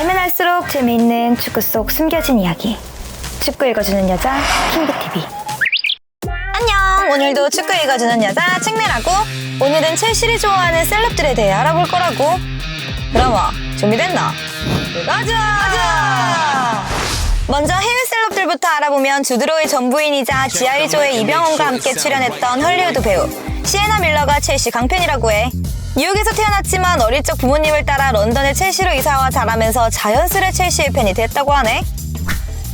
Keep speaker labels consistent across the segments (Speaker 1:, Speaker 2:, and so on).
Speaker 1: 알면 알수록 재미있는 축구 속 숨겨진 이야기. 축구 읽어주는 여자 킹비TV.
Speaker 2: 안녕! 오늘도 축구 읽어주는 여자 책내라고 오늘은 첼시를 좋아하는 셀럽들에 대해 알아볼 거라고 그럼 뭐 준비됐나? 가자! 가자! 먼저 해외 셀럽들부터 알아보면 주드로의 전부인이자 지하1조의 이병헌과 함께 출연했던 헐리우드 배우 시에나 밀러가 첼시 강팬이라고 해 뉴욕에서 태어났지만 어릴 적 부모님을 따라 런던의 첼시로 이사와 자라면서 자연스레 첼시의 팬이 됐다고 하네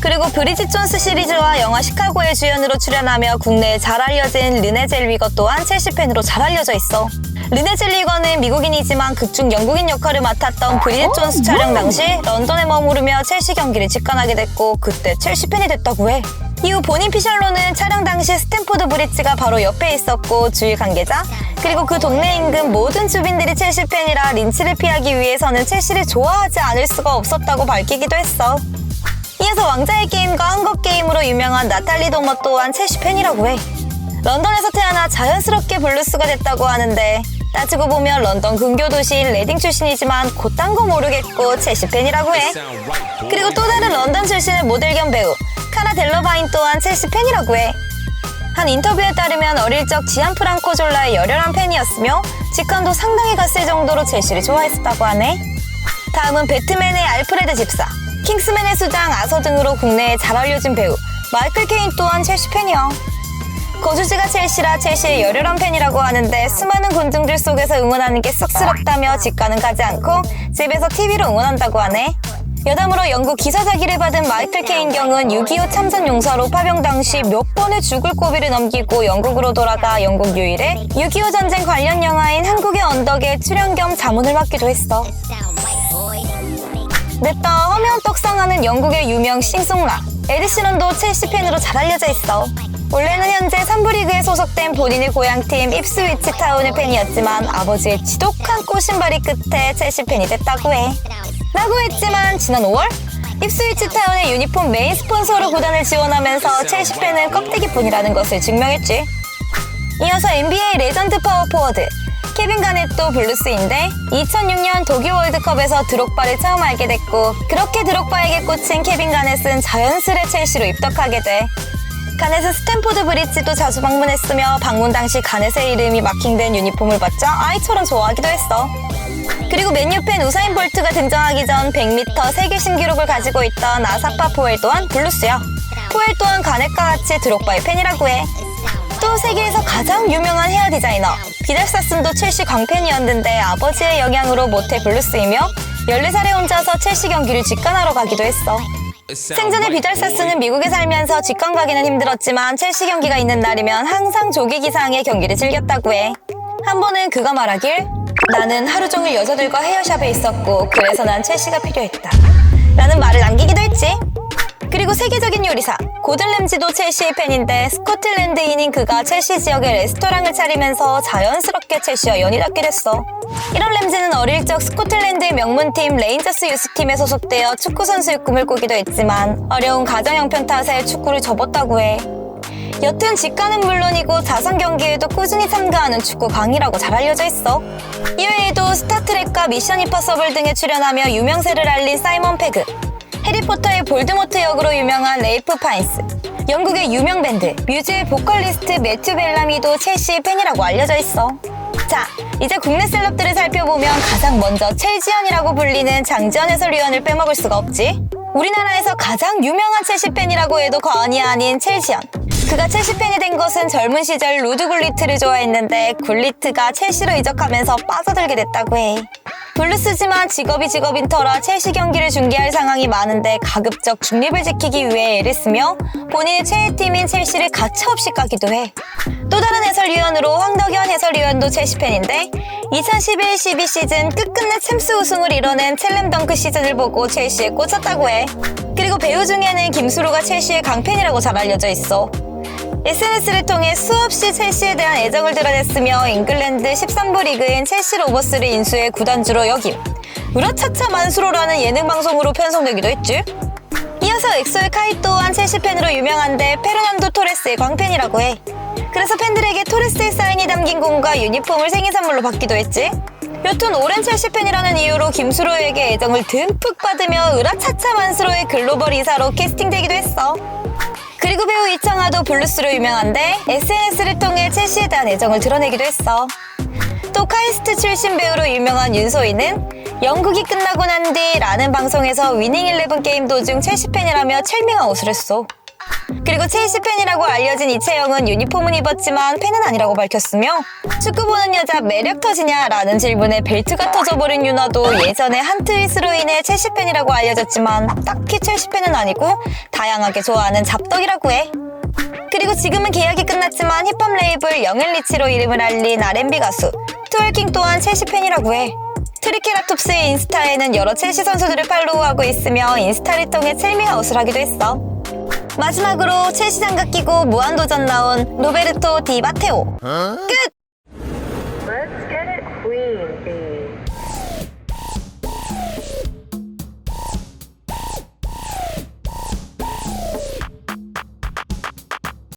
Speaker 2: 그리고 브리짓 존스 시리즈와 영화 시카고의 주연으로 출연하며 국내에 잘 알려진 르네 젤 위거 또한 첼시 팬으로 잘 알려져 있어. 르네 젤 위거는 미국인이지만 극중 영국인 역할을 맡았던 브리짓 존스 촬영 당시 런던에 머무르며 첼시 경기를 직관하게 됐고 그때 첼시 팬이 됐다고 해. 이후 본인 피셜로는 촬영 당시 스탠포드 브릿지가 바로 옆에 있었고 주위 관계자 그리고 그 동네 인근 모든 주민들이 첼시 팬이라 린치를 피하기 위해서는 첼시를 좋아하지 않을 수가 없었다고 밝히기도 했어. 이어서 왕자의 게임과 한국 게임으로 유명한 나탈리 도머 또한 첼시 팬이라고 해. 런던에서 태어나 자연스럽게 블루스가 됐다고 하는데 따지고 보면 런던 근교 도시인 레딩 출신이지만 곧딴 거 모르겠고 첼시 팬이라고 해. 그리고 또 다른 런던 출신의 모델 겸 배우 카라 델러바인 또한 첼시 팬이라고 해. 한 인터뷰에 따르면 어릴 적 지안 프랑코 졸라의 열혈한 팬이었으며 직관도 상당히 갔을 정도로 첼시를 좋아했었다고 하네. 다음은 배트맨의 알프레드 집사, 킹스맨의 수장 아서 등으로 국내에 잘 알려진 배우 마이클 케인 또한 첼시 팬이야. 거주지가 첼시라 첼시의 열혈한 팬이라고 하는데 수많은 군중들 속에서 응원하는 게 쑥스럽다며 직관은 가지 않고 집에서 TV로 응원한다고 하네. 여담으로 영국 기사자기를 받은 마이클 케인 경은 6.25 참전 용사로 파병 당시 몇 번의 죽을 고비를 넘기고 영국으로 돌아가 영국 유일의 6.25 전쟁 관련 영화인 한국의 언덕에 출연 겸 자문을 맡기도 했어. 냈다 허면 떡상하는 영국의 유명 싱송라 에드시런도 첼시 팬으로 잘 알려져 있어. 원래는 현재 3부 리그에 소속된 본인의 고향팀 입스위치 타운의 팬이었지만 아버지의 지독한 꼬신발이 끝에 첼시 팬이 됐다고 해. 라고 했지만 지난 5월 입스위치 타운의 유니폼 메인 스폰서로 구단을 지원하면서 첼시 팬은 껍데기뿐이라는 것을 증명했지. 이어서 NBA 레전드 파워 포워드 케빈 가넷도 블루스인데 2006년 독일 월드컵에서 드록바를 처음 알게 됐고 그렇게 드록바에게 꽂힌 케빈 가넷은 자연스레 첼시로 입덕하게 돼. 가넷은 스탠포드 브릿지도 자주 방문했으며 방문 당시 가넷의 이름이 마킹된 유니폼을 받자 아이처럼 좋아하기도 했어. 그리고 맨유 팬 우사인 볼트가 등장하기 전 100m 세계 신기록을 가지고 있던 아사파 포엘 또한 블루스야. 포엘 또한 가넷과 같이 드록바의 팬이라고 해. 또 세계에서 가장 유명한 헤어 디자이너 비달사슨도 첼시 광팬이었는데 아버지의 영향으로 모태 블루스이며 14살에 혼자서 첼시 경기를 직관하러 가기도 했어. 생전에 비달사스는 미국에 살면서 직관 가기는 힘들었지만 첼시 경기가 있는 날이면 항상 조기 기상의 경기를 즐겼다고 해. 한 번은 그가 말하길 나는 하루 종일 여자들과 헤어샵에 있었고 그래서 난 첼시가 필요했다. 라는 말을 남기기도 했지. 그리고 세계적인 요리사 고든 램지도 첼시의 팬인데 스코틀랜드인인 그가 첼시 지역에 레스토랑을 차리면서 자연스럽게 첼시와 연이 닿게 됐어. 이런 램지는 어릴 적 스코틀랜드의 명문팀 레인저스 유스팀에 소속되어 축구 선수의 꿈을 꾸기도 했지만 어려운 가정 형편 탓에 축구를 접었다고 해. 여튼 직관은 물론이고 자선 경기에도 꾸준히 참가하는 축구 광이라고 잘 알려져 있어. 이외에도 스타트랙과 미션 임퍼서블 등에 출연하며 유명세를 알린 사이먼 페그, 해리포터의 볼드모트 역으로 유명한 레이프 파인스, 영국의 유명 밴드 뮤즈의 보컬리스트 매튜 벨라미도 첼시의 팬이라고 알려져 있어. 자, 이제 국내 셀럽들을 살펴보면 가장 먼저 첼지언이라고 불리는 장지현 해설위원을 빼먹을 수가 없지. 우리나라에서 가장 유명한 첼시 팬이라고 해도 과언이 아닌 첼지언. 그가 첼시 팬이 된 것은 젊은 시절 루드 굴리트를 좋아했는데 굴리트가 첼시로 이적하면서 빠져들게 됐다고 해. 블루스지만 직업이 직업인 터라 첼시 경기를 중계할 상황이 많은데 가급적 중립을 지키기 위해 애를 쓰며 본인의 최애 팀인 첼시를 가차없이 까기도 해. 또 다른 해설위원으로 황덕현 해설위원도 첼시 팬인데 2011-12 시즌 끝끝내 챔스 우승을 이뤄낸 첼렘덩크 시즌을 보고 첼시에 꽂혔다고 해. 그리고 배우 중에는 김수로가 첼시의 강팬이라고 잘 알려져 있어. SNS를 통해 수없이 첼시에 대한 애정을 드러냈으며 잉글랜드 13부 리그인 첼시 로버스를 인수해 구단주로 여김. 으라차차 만수로라는 예능 방송으로 편성되기도 했지. 이어서 엑소의 카이 또한 첼시 팬으로 유명한데 페르난도 토레스의 광팬이라고 해. 그래서 팬들에게 토레스의 사인이 담긴 공과 유니폼을 생일 선물로 받기도 했지. 여튼 오랜 첼시 팬이라는 이유로 김수로에게 애정을 듬뿍 받으며 으라차차 만수로의 글로벌 이사로 캐스팅되기도 했어. 그리고 배우 이청아도 블루스로 유명한데 SNS를 통해 첼시에 대한 애정을 드러내기도 했어. 또 카이스트 출신 배우로 유명한 윤소희는 영국이 끝나고 난 뒤 라는 방송에서 위닝 11 게임 도중 첼시 팬이라며 철명한 옷을 했어. 그리고 첼시 팬이라고 알려진 이채영은 유니폼은 입었지만 팬은 아니라고 밝혔으며 축구 보는 여자 매력 터지냐? 라는 질문에 벨트가 터져버린 유나도 예전에 한 트윗으로 인해 첼시 팬이라고 알려졌지만 딱히 첼시 팬은 아니고 다양하게 좋아하는 잡덕이라고 해. 그리고 지금은 계약이 끝났지만 힙합 레이블 영앤리치로 이름을 알린 R&B 가수 트월킹 또한 첼시 팬이라고 해. 트리케라톱스의 인스타에는 여러 첼시 선수들을 팔로우하고 있으며 인스타를 통해 첼미아웃을 하기도 했어. 마지막으로 최시장 가끼고 무한도전 나온 로베르토 디바테오. 어? 끝! Let's get it, Queen